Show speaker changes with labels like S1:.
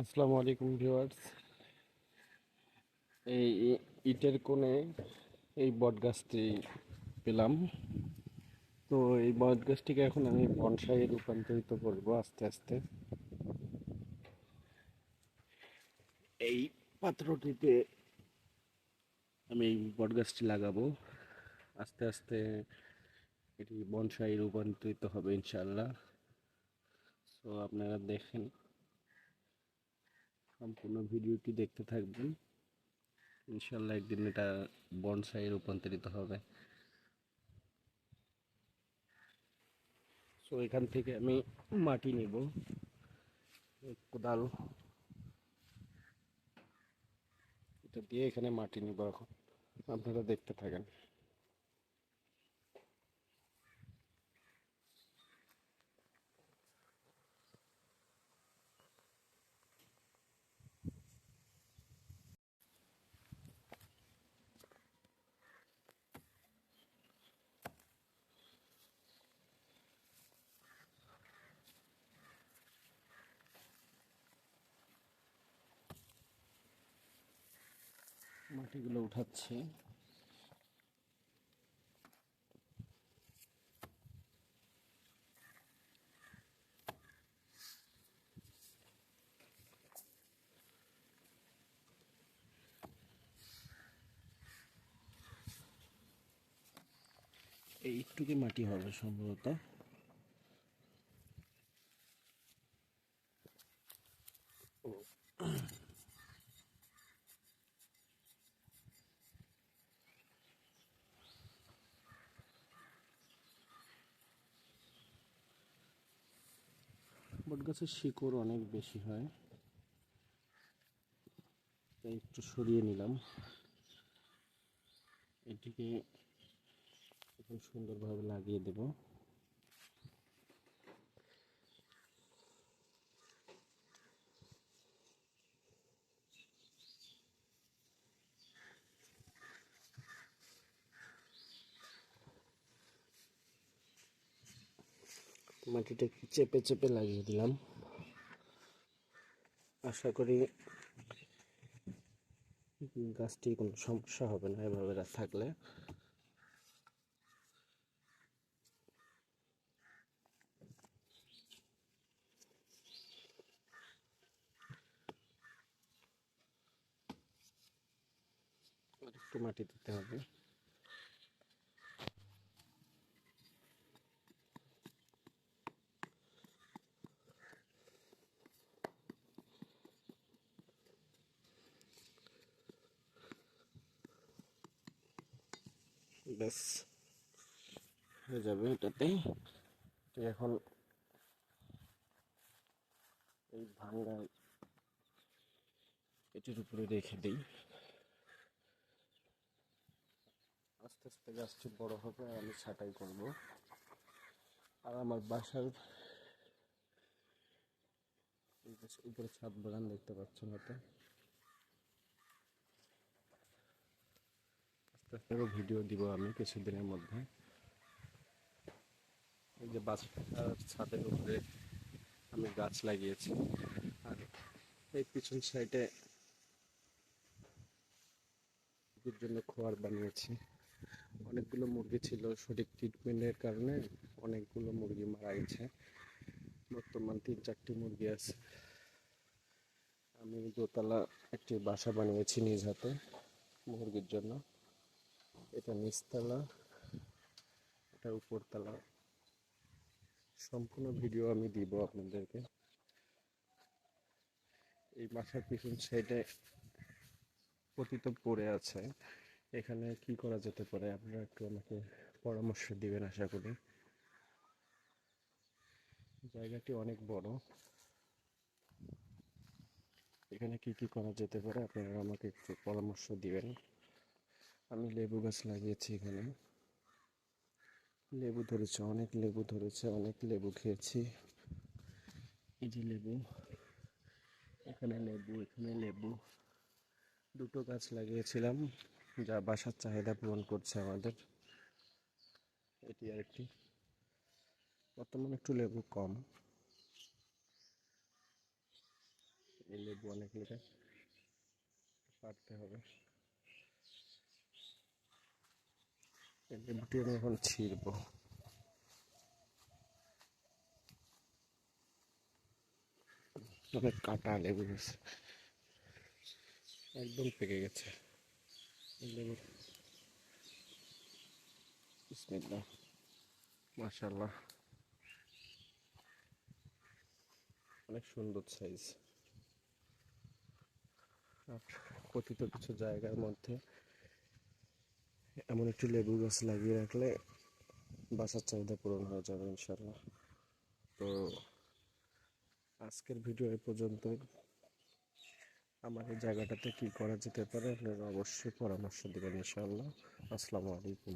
S1: আসসালামু আলাইকুম ভিউয়ার্স। এই ইটের কোণে এই বট গাছটি পেলাম। তো এই বট গাছটিকে এখন আমি বনসাইয়ে রূপান্তরিত করব আস্তে আস্তে। এই পাত্রটিতে আমি এই বট গাছটি লাগাবো। আস্তে আস্তে এটি বনসাই রূপান্তরিত হবে ইনশাল্লাহ তো আপনারা দেখেন সম্পূর্ণ ভিডিওটি দেখতে থাকবেন। ইনশাল্লাহ একদিন এটা বনসাই রূপান্তরিত হবে। সো এখান থেকে আমি মাটি নিব। কোদাল। এটা দিয়ে এখানে মাটি নিব এখন। আপনারা দেখতে থাকেন। মাটিগুলো উঠাচ্ছি। এই একটুকি মাটি হবে সম্ভবত। বট গাছের শিকড় অনেক বেশি হয়। তাই একটু সরিয়ে নিলাম। এটিকে সুন্দরভাবে লাগিয়ে দেব। মাটিটা চেপে চেপে লাগিয়ে দিলাম। আশা করি গাছটি কোনো সমস্যা হবে না এভাবে থাকলে। একটু মাটি দিতে হবে। ব্যাস হয়ে যাবে এটাতে। তো এখন এই ভাঙ্গা এটির উপরে রেখে দিই। আস্তে আস্তে গাছটি বড় হবে, আর আমি ছাঁটাই করব। আর আমার বাসার উপরে ছাদ বাগান দেখতে পাচ্ছেন হয়তো। আস্তে ভিডিও দিব আমি কিছুদিনের মধ্যে। এই যে বাসার ছাদের উপরে আমি গাছ লাগিয়েছি। আর এই পিছন সাইডে মুরগির জন্য খোয়ার বানিয়েছি। অনেকগুলো মুরগি ছিল, সঠিক ট্রিটমেন্টের কারণে অনেকগুলো মুরগি মারা গেছে। বর্তমান তিন চারটি মুরগি আছে। আমি দোতলা একটি বাসা বানিয়েছি নিজ হাতে মুরগির জন্য। এটা নিচতলা, এটা উপরতলা। সম্পূর্ণ ভিডিও আমি দিব আপনাদেরকে। এই বাসার পিছন সাইডে পতিত পড়ে আছে। এখানে কি করা যেতে পারে, আপনারা একটু আমাকে পরামর্শ দিবেন আশা করি। জায়গাটি অনেক বড়। এখানে কি কি করা যেতে পারে, আপনারা আমাকে একটু পরামর্শ দিবেন। আমি লেবু গাছ লাগিয়েছি এখানে। লেবু ধরেছে, অনেক লেবু ধরেছে, অনেক লেবু খেয়েছি। এই যে লেবু, এখানে লেবু এখানে লেবু। দুটো গাছ লাগিয়েছিলাম, যা বাসার চাহিদা পূরণ করছে আমাদের। এটি আর একটি বর্তমানে একটু লেবু কম। এই লেবু অনেক লেগে পারতে হবে। লেবুটি আমি এখন ছিঁড়বো। অনেক কাটা লেবু গেছে। একদম পেকে গেছে। লেবু বিসমিল্লাহ। অনেক সুন্দর সাইজ কথিত কিছু জায়গার মধ্যে এমন একটি লেবু গাছ লাগিয়ে রাখলে বাসার চাহিদা পূরণ হয়ে যাবে ইনশাল্লাহ তো আজকের ভিডিও এ পর্যন্ত আমার এই জায়গাটাতে কী করা যেতে পারে, আপনারা অবশ্যই পরামর্শ দেবেন ইনশাল্লাহ আসসালামু আলাইকুম।